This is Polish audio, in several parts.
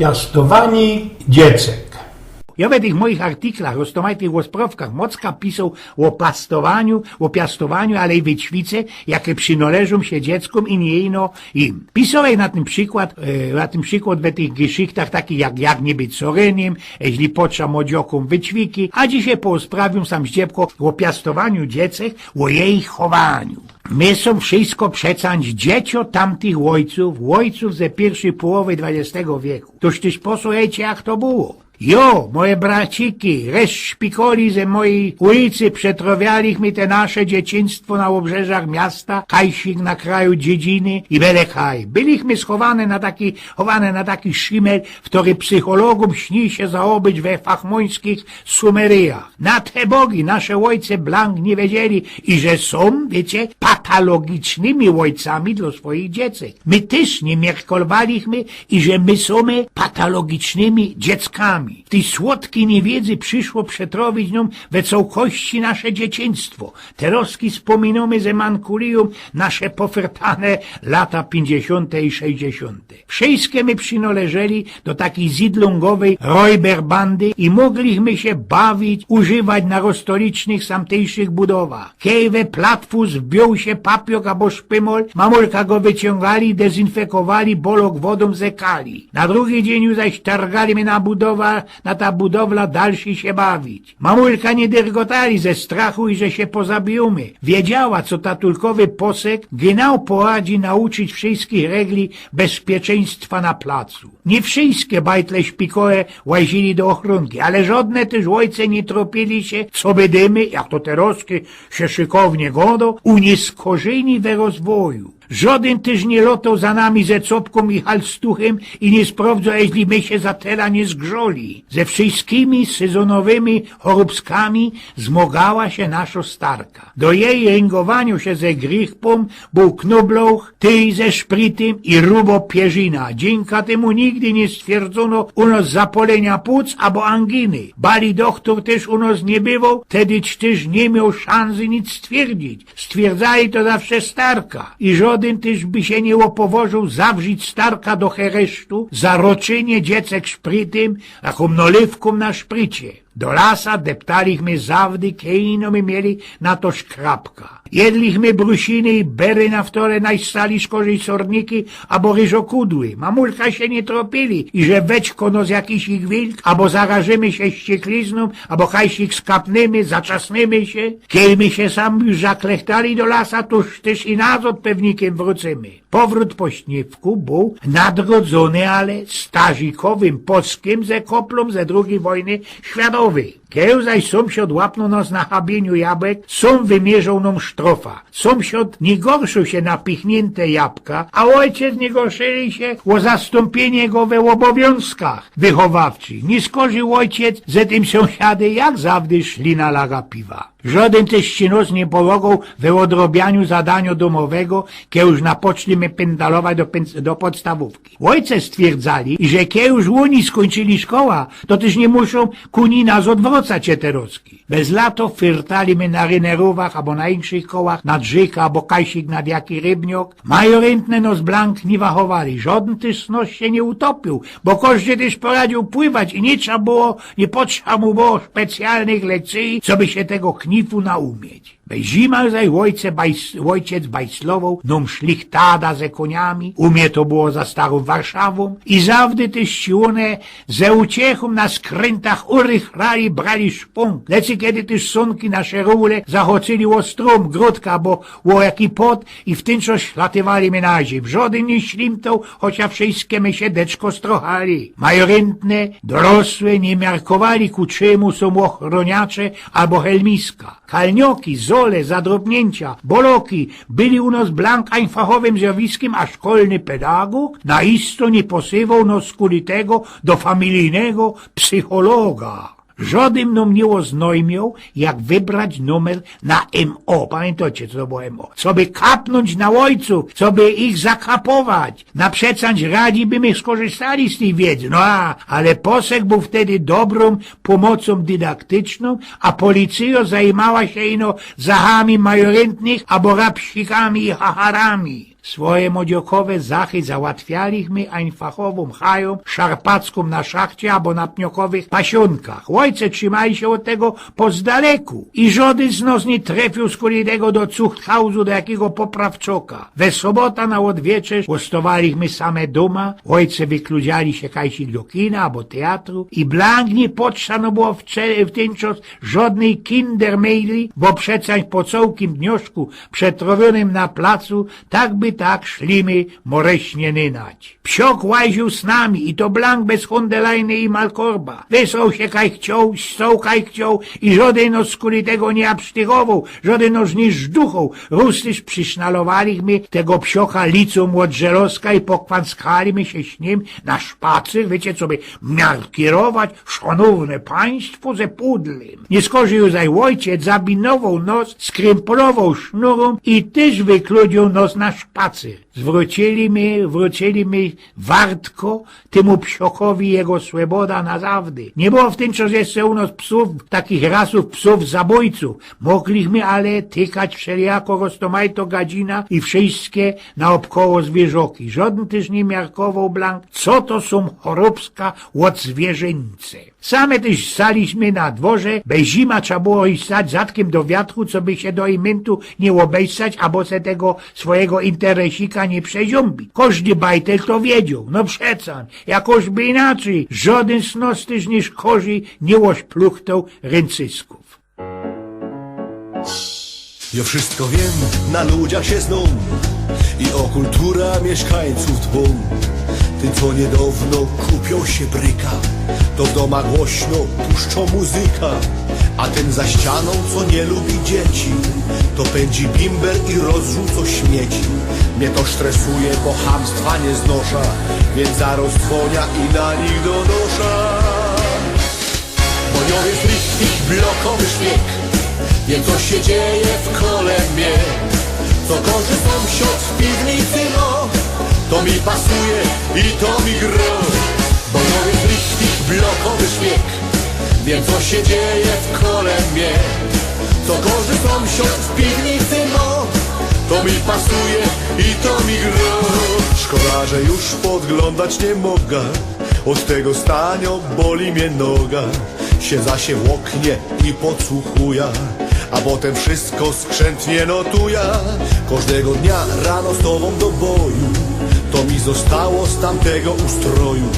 Piastowanie dziecek. Ja w tych moich artyklach, roztomajtych łosprawkach, mocka pisał o pastowaniu, o piastowaniu, ale i wyćwice, jakie przynależą się dzieckom i nie ino im. Pisałem na tym przykład, e, na tym przykład w tych geschichtach takich jak jak nie być soreniem, jeśli potrza młodziokom wyćwiki, a dzisiaj posprawiam sam zdziebko o piastowaniu dziecek, o jej chowaniu. My są wszystko przecąć dziecio tamtych ojców, ojców ze pierwszej połowy XX wieku. Toż tyś posłuchajcie jak to było. Jo, moje braciki, resz szpikoli ze mojej ulicy przetrowialiśmy te nasze dzieciństwo na obrzeżach miasta, kajsik na kraju dziedziny i belekaj. Byliśmy schowane na taki, chowane na taki szimel, w który psychologom śni się zaobyć we fachmońskich sumeryjach. Na te bogi nasze ojce blank nie wiedzieli i że są, wiecie, patologicznymi ojcami dla swoich dziecek. My też nie mierkolwaliśmy i że my są patologicznymi dzieckami. W tej słodkiej niewiedzy przyszło przetrowić nią we całości nasze dzieciństwo. Teroski wspominamy ze mankulium nasze pofertane lata 50. i 60. Wszystkie my przynależeli do takiej zidlungowej Räuberbandy i mogliśmy się bawić, używać na rozstolicznych samtejszych budowach. Kejwe platfus wbił się papiok albo szpymol, mamulka go wyciągali, dezynfekowali, bolok wodą zekali. Na drugi dzień już zaś targali mnie na na ta budowla dalszy się bawić. Mamulka nie dergotali ze strachu i że się pozabijemy. Wiedziała, co tatulkowy posek gnał poradzi nauczyć wszystkich regli bezpieczeństwa na placu. Nie wszystkie bajtle szpikowe łazili do ochronki, ale żadne też ojce nie tropili się, co by dymy, jak to teroskie się szykownie godo, unieskorzeni we rozwoju. Żaden też nie lotał za nami ze copką i halstuchem i nie sprawdzał, jeśli my się za tela nie zgrzoli. Ze wszystkimi sezonowymi choróbskami zmogała się nasza starka. Do jej ringowaniu się ze grichpą był knobloch, ty ze szprytym i rubo pierzina. Dzięka temu nigdy nie stwierdzono u nas zapolenia płuc albo anginy. Bali doktor też u nas nie bywał, wtedy też nie miał szansy nic stwierdzić. Stwierdzali to zawsze starka. I żaden też by się nie opowożył zawrzyć starka do heresztu za roczynie dziecek szprytym, a nolewką na szprycie. Do lasa deptaliśmy zawdy, kejno my mieli na to szkrapka. Jedliśmy brusiny i bery na wtore najstali szkorzej sorniki, albo ryżokudły. Mamulka się nie tropili i że wećko no z jakiś ich wilk, albo zarażymy się ścieklizną, albo hajsik skapnymy, zaczasnymy się. Kielmy się sam już zaklechtali do lasa, toż też i nas pewnikiem wrócimy. Powrót po śniewku był nadrodzony, ale stażikowym polskim ze koplą ze drugiej wojny światowej. Kieł zaś sąsiad łapnął nas na habieniu jabłek, są wymierzał nam sztrofa. Sąsiad nie gorszył się na pichnięte jabłka, a ojciec nie gorszyli się o zastąpienie go we obowiązkach wychowawczych. Nie skorzył ojciec ze tym sąsiady, jak zawdy szli na laga piwa. Żaden też ścinos nie pomogł we odrobianiu zadania domowego, kiełż napoczliśmy pendalować do, do podstawówki. Ojce stwierdzali, że kiełż łoni skończyli szkoła, to też nie muszą kuni nas odwracać eteroski. Bez lato fyrtaliśmy na rynerowach albo na inszych kołach, nad rzeka albo kajsik nad jaki rybniok. Majorentne nos blank nie wachowali, żaden też nos się nie utopił, bo każdy też poradził pływać i nie trzeba było, nie potrzeba mu było specjalnych lekcji, co by się tego knifu naumieć. Bez zima zaś ojce bajs, ojciec bajslował nom szlichtada ze koniami, umie to było za starą Warszawą i zawdy te siłone ze uciechą na skrętach urychrali brali szpunk. Lecy kiedy też sonki na szerule zachoczyli o strum, gródka, bo o jaki pot i w tym co ślatywali menaży. W żaden nie ślimtał, chociaż wszystkie my się deczko strochali. Majorentne, dorosłe nie miarkowali ku czemu są ochroniacze albo helmiska. Kalnioki, zole, zadrobnięcia, boloki byli u nas blank ein fachowym zjawiskiem, a szkolny pedagog naisto nie posywał nos kulitego do familijnego psychologa. Żaden nam nie oznajmiał, jak wybrać numer na MO. Pamiętacie, co to było MO? Co by kapnąć na ojców, co by ich zakapować. Na przecąć radzi by my skorzystali z tej wiedzy. No a, ale posek był wtedy dobrą pomocą dydaktyczną, a policja zajmowała się ino zachami majorentnych albo rapsikami i hacharami. Swoje młodziokowe zachy załatwialiśmy einfachową chają szarpacką na szachcie albo na pniokowych pasionkach. Ojce trzymali się od tego po zdaleku i żody z nos nie trafił z kolidego do cuchthausu do jakiego poprawczoka. We sobota na odwieczerz gostowaliśmy same doma, ojce wykludziali się kajsik do kina albo teatru i blank nie potrzano było w, w ten czas żadnej kindermaili, bo przecież po całkiem dnioszku przetrowionym na placu tak by tak szlimy moreśnie nynać. Psiok łaził z nami i to blank bez hondelajny i malkorba. Wysłał się kaj chciał, ssał kaj chciał i żaden nos tego nie absztychował, żaden nos nie żduchał. Rustyż przysznalowaliśmy tego psiocha licą młodżeroska i pokwanskaliśmy się z nim na szpacer, wiecie co by miar kierować, szanowne państwo ze pudlem. Nie skorzył zaj ojciec, zabinował nos, skrępolował sznurą i też wykludził nos na szpacer. Grazie. Zwróciliśmy, wróciliśmy wartko temu psiochowi jego słoboda na zawdy. Nie było w tym czasie jeszcze u nas psów, takich rasów psów zabójców. Mogliśmy ale tykać wszelijako roztomajto gadzina i wszystkie naokoło zwierzoki. Żaden też nie miarkował blank, co to są chorobska od zwierzęce. Same też staliśmy na dworze, bez zima trzeba było iść stać zatkiem do wiatru, co by się do imentu nie obejrzeć, albo se tego swojego interesika nie przeziąbić. Każdy bajtel to wiedział, no przecan, jakoś by inaczej, żaden z nos też niż korzy nie pluchtał ręcysków. Ja wszystko wiem, na ludziach się znam I o kultura mieszkańców dbą Ty co niedawno kupią się bryka To w domach głośno puszczą muzyka A ten za ścianą, co nie lubi dzieci To pędzi bimber i rozrzuca śmieci. Mnie to stresuje, bo chamstwa nie znosza Więc zaraz dzwonia i na nich donosza Boniowiec liścik, blokowy szpieg Wiem co się dzieje w kolebie Co korzy sąsiad w piwnicy no. To mi pasuje i to mi gro. Boniowiec liścik, blokowy szpieg Wiem co się dzieje w kolebie Co korzy sąsiad w piwnicy no. To mi pasuje i to mi gro. Szkoda, że już podglądać nie mogę. Od tego stanio boli mnie noga. Siedza się w oknie i podsłuchuję A potem wszystko skrzętnie notuję. Każdego dnia rano z tobą do boju. To mi zostało z tamtego ustroju.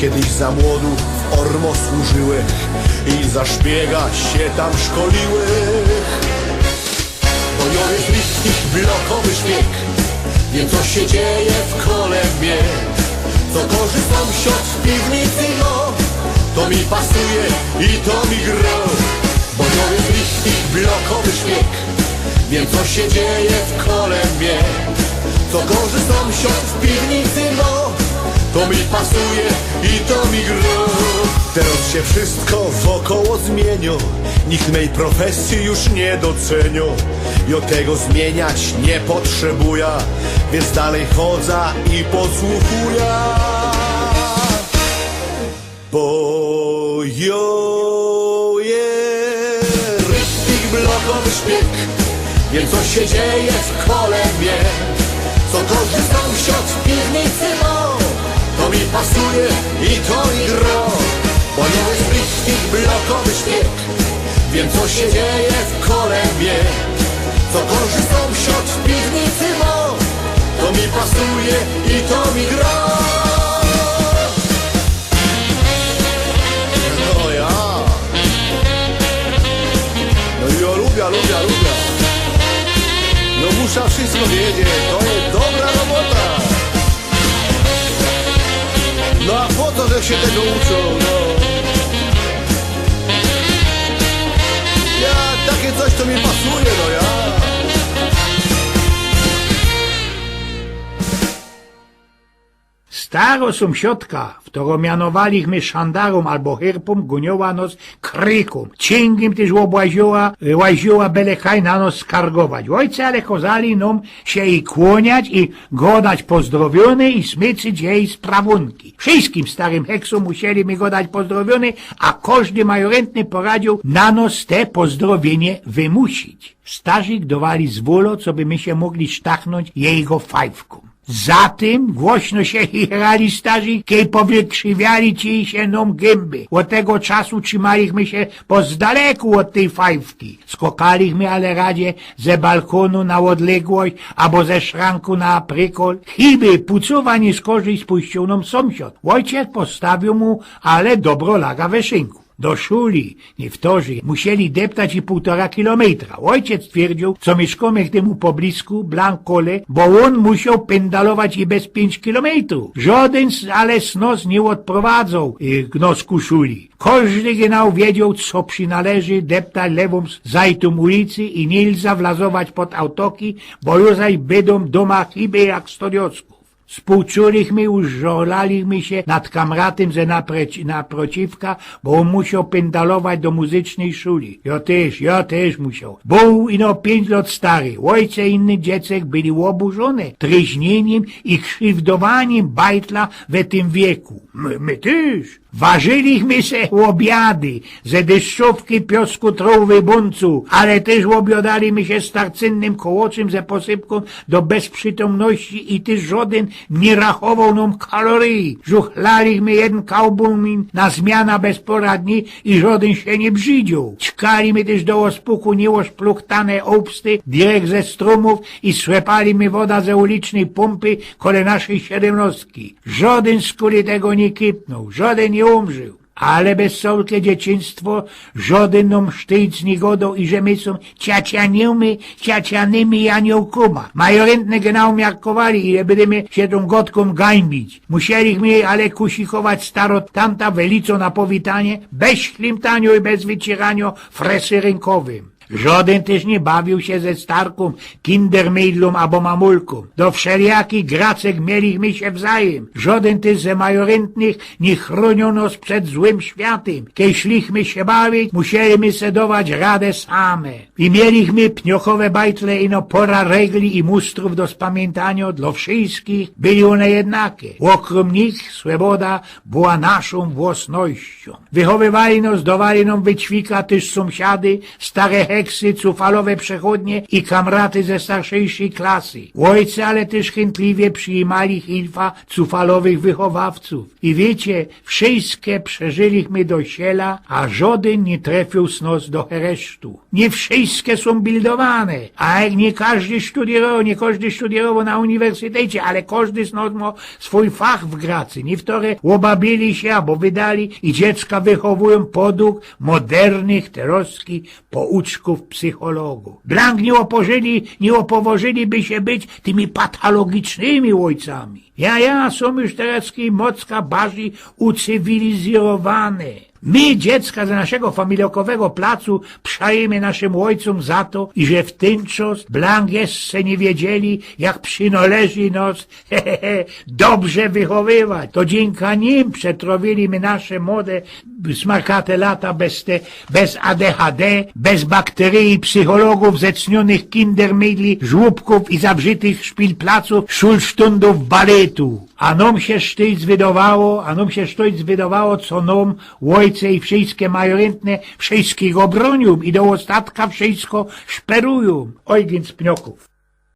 Kiedyś za młodu w Ormo służyłeś I za szpiega się tam szkoliłeś Bojowiec liścik, blokowy szpieg. Wiem co się dzieje w kolebie Co korzy sąsiad w piwnicy no. To mi pasuje i to mi gro. Bojowiec liścik, blokowy szpieg Wiem co się dzieje w kolebie Co korzy sąsiad w piwnicy no to mi pasuje i to mi gro Teraz się wszystko wokoło zmienią. Nikt mej profesji już nie docenią. I od tego zmieniać nie potrzebuję. Więc dalej chodzę i podsłuchuję Bo jo szpieg Wiem co się dzieje w kolebie Co korzy sąsiad w piwnicy ma To mi pasuje i to mi gro. Bo nie jest ryśnik blokowy szpieg Wiem co się dzieje w kolebie Co korzy sąsiad w piwnicy ma To mi pasuje i to mi gro muszę wszystko wiedzieć, to jest dobra robota No a po Staro sąsiadka, którą mianowaliśmy szandarą albo herpą, goniła nos kryką. Cięgiem też obłaziła, łaziła belekaj na nos skargować. Ojce ale kozali nam się jej kłoniać i godać pozdrowione i smyczyć jej sprawunki. Wszystkim starym heksom musieliśmy godać pozdrowione, a każdy majorentny poradził na nos te pozdrowienie wymusić. Starzyk dawali zwolo, co by my się mogli sztachnąć jego fajwką. Za tym głośno się chichrali starzy, kiedy powykrzywiali ci się nam gęby. Od tego czasu trzymaliśmy się po zdaleku od tej fajwki. Skokaliśmy ale radzie ze balkonu na odległość, albo ze szranku na aprykol. Chyby pucowa nie skorzy spuścił nam sąsiad. Ojciec postawił mu, ale dobro laga we szynku. Do szuli, niektórzy, musieli deptać i półtora kilometra. Ojciec twierdził, co mieszkamy temu poblisku, Blankole, bo on musiał pendalować i bez pięć kilometrów. Żaden ale snos nie odprowadzał y, gnosku szuli. Każdy genau wiedział, co przynależy deptać lewą zajtum ulicy i nie wlazować pod autoki, bo już będą doma chyba jak stodiocków. Współczuliśmy, już żolaliśmy się nad kamratem ze napreci- naprociwka, bo on musiał pendalować do muzycznej szuli. Ja też, ja też musiał. Był ino pięć lat stary. Ojce inny dziecek byli oburzone tryźnieniem i krzywdowaniem bajtla w tym wieku. My, my też. Ważyliśmy se obiady ze deszczówki piosku trowy buncu, ale też obiadaliśmy się starcynnym kołoczym ze posypką do bezprzytomności i też żaden nie rachował nam kalorii. Żuchlaliśmy jeden kałbumin na zmiana bezporadni i żaden się nie brzydził. Czkaliśmy też do ospuku nieoszpluchtane obsty direkt ze strumów i słepaliśmy woda ze ulicznej pompy kole naszej siedemnostki. Żaden z tego nie kypnął, żaden nie umrzył. Ale bezsolkie dzieciństwo, żaden nam sztyc nie godał i są ciacianymi, ciacianymi aniołkoma. Majorentne genau miarkowali, ile będziemy się tą godką gańbić. Musieliśmy ale kusikować staro tamta welico na powitanie, bez ślimtaniu i bez wycierania fresy rękowym. Żaden też nie bawił się ze starką, kindermeidlą albo mamulką. Do wszelijakich gracek mieliśmy się wzajem. Żaden też ze majorentnych nie chronił nas przed złym światem. Kiedy szliśmy się bawić, musieliśmy sedować radę same. I mieliśmy pniochowe bajtle ino pora regli i mustrów do spamiętania dla wszystkich byli one jednakie. Okrom nich swoboda była naszą własnością. Wychowywali nas, dawali nam wyćwika też sąsiady, stare heksy, cufalowe przechodnie i kamraty ze starszejszej klasy. Ojcy ale też chętliwie przyjmali hilfa cufalowych wychowawców. I wiecie, wszystkie przeżyliśmy do siela, a żaden nie trafił z nos do heresztu. Nie wszystkie są bildowane, a nie każdy studiował, nie każdy studiował na uniwersytecie, ale każdy z nas ma swój fach w gracy. Niektóre łobabili się albo wydali i dziecka wychowują podług modernych teroski pouczków psychologów. Blank nie opożyli, nie opoważyliby się być tymi patologicznymi ojcami. Ja, ja, są już teraz mocka bardziej ucywilizowane. My, dziecka z naszego familiokowego placu, przajemy naszym ojcom za to, i że w ten czas blank jeszcze nie wiedzieli, jak przynależy nas he, he, he, dobrze wychowywać. To dzięki nim przetrowiliśmy nasze młode, smarkate lata bez, te, bez ADHD, bez bakterii psychologów, zecnionych kindermidli, żłóbków i zabrzytych szpilplaców, szulsztundów baletu. A nam się sztyc wydawało, a nam się sztyc wydawało, co nam ojce i wszystkie majorentne wszystkich obronią i do ostatka wszystko szperują. Oj, więc pnioków.